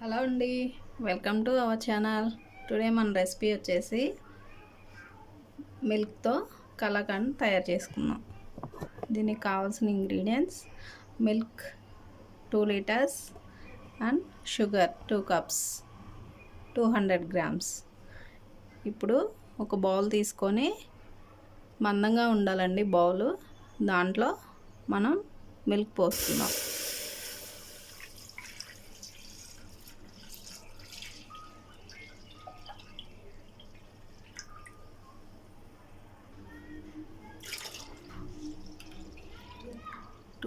Hello అండి. Welcome to our channel. Today మన recipe వచ్చేసి మిల్క్తో కలాకండ్ తయారు చేసుకుందాం. దీనికి కావాల్సిన ingredients milk two litres and sugar two cups two hundred grams. ఇప్పుడు ఒక బౌల్ తీసుకొని మందంగా ఉండాలండి బౌలు. దాంట్లో మనం మిల్క్ పోస్తున్నాం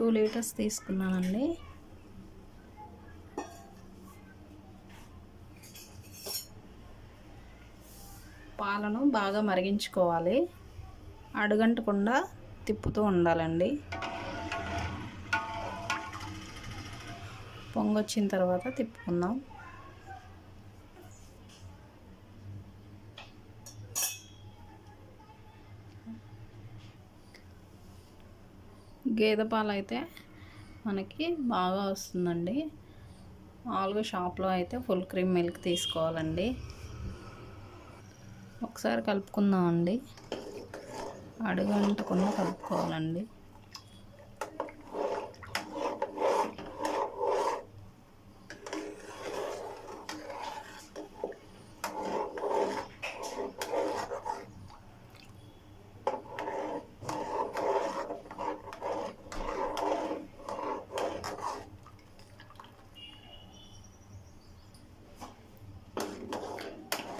టూ లీటర్స్ తీసుకున్నానండి. పాలను బాగా మరిగించుకోవాలి. అడుగంటకుండా తిప్పుతూ ఉండాలండి. పొంగొచ్చిన తర్వాత తిప్పుకుందాం. గేదె పాలు అయితే మనకి బాగా వస్తుందండి. మామూలుగా షాప్లో అయితే ఫుల్ క్రీమ్ మిల్క్ తీసుకోవాలండి. ఒకసారి కలుపుకుందామండి. అడుగంటకుండా కలుపుకోవాలండి.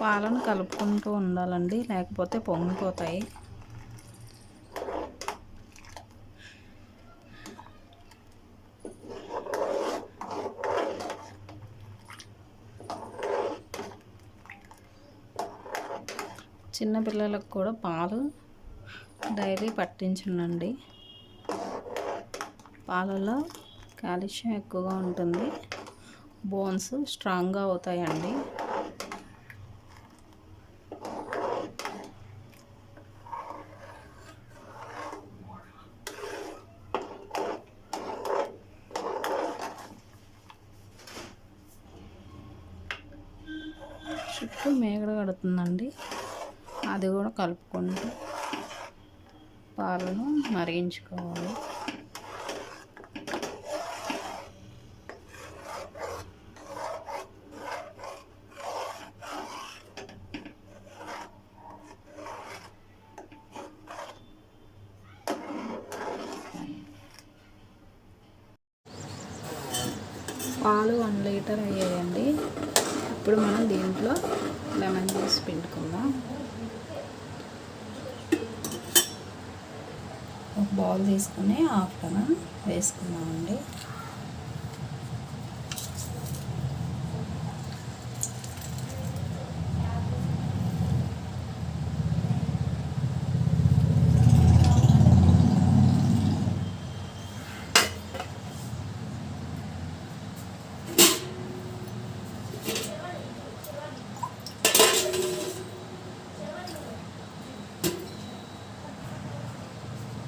పాలను కలుపుకుంటూ ఉండాలండి. లేకపోతే పొంగిపోతాయి. చిన్నపిల్లలకు కూడా పాలు డైలీ పట్టించండి పాలలో కాల్షియం ఎక్కువగా ఉంటుంది. బోన్స్ స్ట్రాంగ్గా అవుతాయండి. చుట్టూ మేగడ కడుతుందండి. అది కూడా కలుపుకుంటూ పాలను మరిగించుకోవాలి. పాలు వన్ లీటర్ అయ్యాయండి. ఇప్పుడు మనం దీంట్లో లెమన్ జ్యూస్ పిండుకుందాం. ఒక బౌల్ తీసుకుని హాఫ్ లెమన్ వేసుకుందామండి.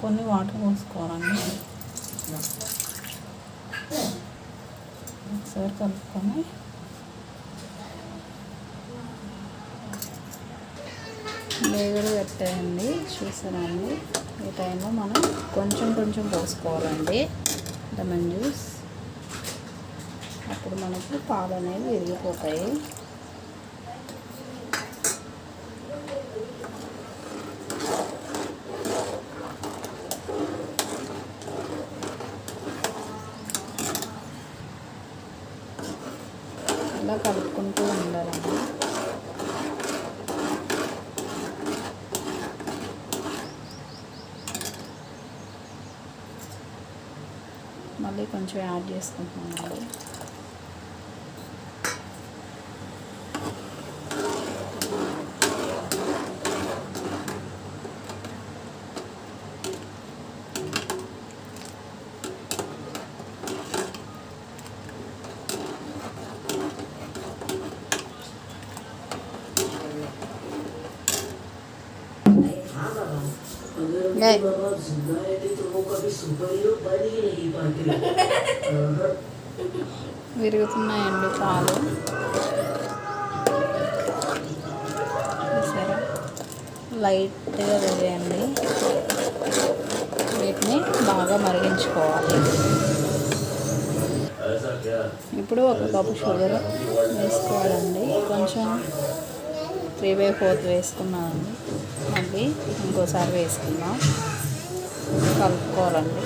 కొన్ని వాటర్ పోసుకోవాలండి. ఒకసారి కలుపుకొని. మేగలు పెట్టాయండి చూసారండి. ఈ టైంలో మనం కొంచెం కొంచెం పోసుకోవాలండి. Lemon juice. అప్పుడు మనకి పాలు అనేవి విరిగిపోతాయి ఇలా కలుపుకుంటూ ఉండాలండి మళ్ళీ కొంచెం యాడ్ చేసుకుంటున్నామండి नहीं సుబ్బయ్యో ఈ పంటలు. విరుగుతున్నాయండి పాలు. సరే. లైట్గా వేయండి. వీటిని బాగా మరిగించుకోవాలి. ఇప్పుడు ఒక కప్పు షుగర్ వేసుకోవాలండి. కొంచెం త్రీ బై ఫోర్త్ వేసుకున్నామండి మళ్ళీ ఇంకోసారి వేసుకుందాం. కలుపుకోవాలండి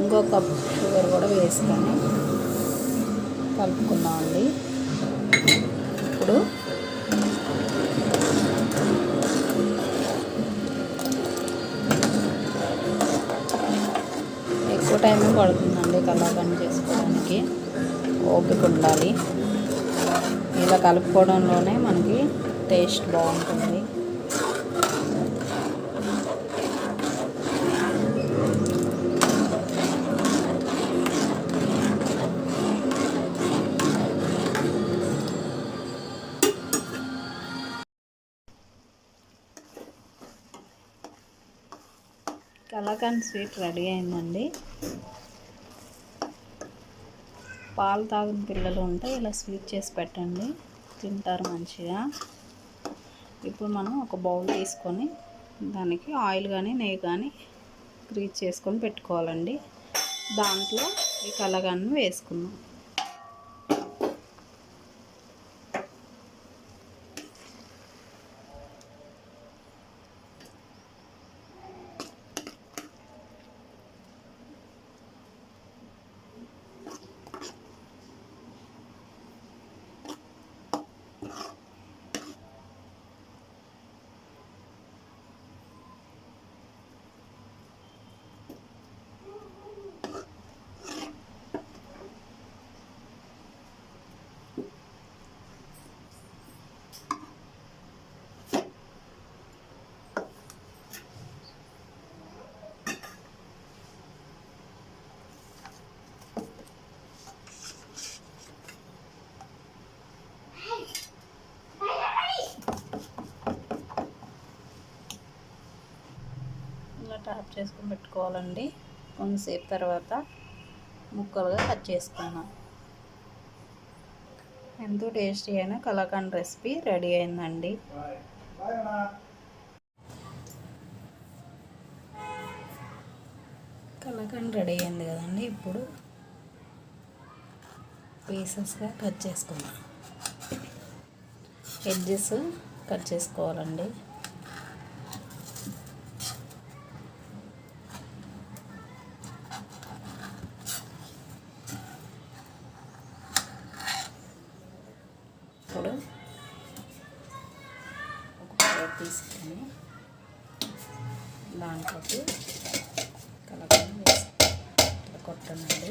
ఇంకో కప్ షుగర్ కూడా వేసుకొని కలుపుకుందామండి. ఇప్పుడు ఎక్కువ టైం పడుతుందండి కలాకండ్ చేసుకోవడానికి. ఓపిక ఉండాలి. ఇలా కలుపుకోవడంలోనే మనకి టేస్ట్ బాగుంటుంది. కలాకండ్ స్వీట్ రెడీ అయిందండి. పాలు తాగిన పిల్లలు ఉంటే ఇలా స్వీట్ చేసి పెట్టండి. తింటారు మంచిగా. ఇప్పుడు మనం ఒక బౌల్ తీసుకొని దానికి ఆయిల్ కానీ నెయ్యి కానీ గ్రీజ్ చేసుకొని పెట్టుకోవాలండి. దాంట్లో ఈ కలగాన్ని వేసుకున్నాం కట్ టాప్ పెట్టుకోవాలండి కొంతసేపు తర్వాత ముక్కలుగా కట్ చేసుకున్నాం. ఎంతో టేస్టీ అయిన కలాకండ్ రెసిపీ రెడీ అయిందండి. కలాకండ్ రెడీ అయింది కదండి ఇప్పుడు పీసెస్గా కట్ చేసుకుందాం. ఎడ్జెస్ కట్ చేసుకోవాలండి ఇప్పుడు ఒక తీసుకుని తీసుకొని దాంట్లోకి కలపని వేసి కొట్టనండి.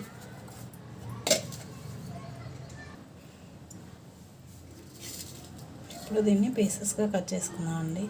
ఇప్పుడు దీన్ని పీసెస్గా కట్ చేసుకున్నాం అండి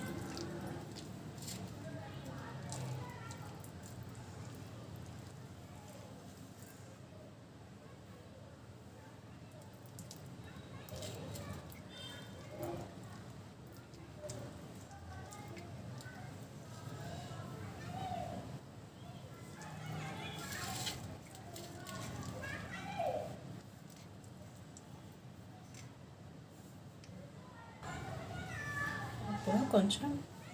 కూడా కొంచెం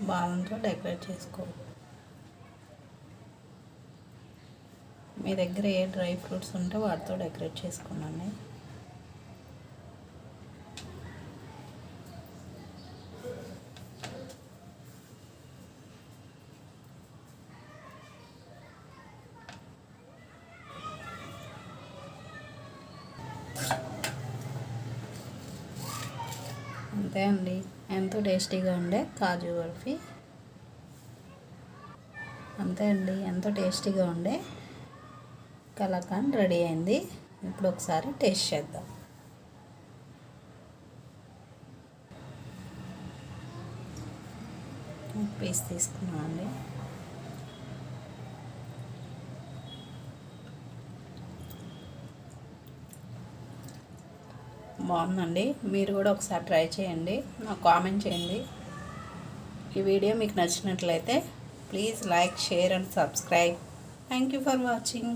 బాదంతో డెకరేట్ చేసుకో. మీ దగ్గర ఏ డ్రై ఫ్రూట్స్ ఉంటే వాటితో డెకరేట్ చేసుకున్నాను అంతే అండి. ఎంతో టేస్టీగా ఉండే కాజు బర్ఫీ. అంతే అండి ఎంతో టేస్టీగా ఉండే కలాకండ్ రెడీ అయింది. ఇప్పుడు ఒకసారి టేస్ట్ చేద్దాం. పీస్ తీసుకున్నాం అండి బాగుందండి. మీరు కూడా ఒకసారి ట్రై చేయండి. నాకు కామెంట్ చేయండి. ఈ వీడియో మీకు నచ్చినట్లయితే please like share and subscribe. Thank you for watching.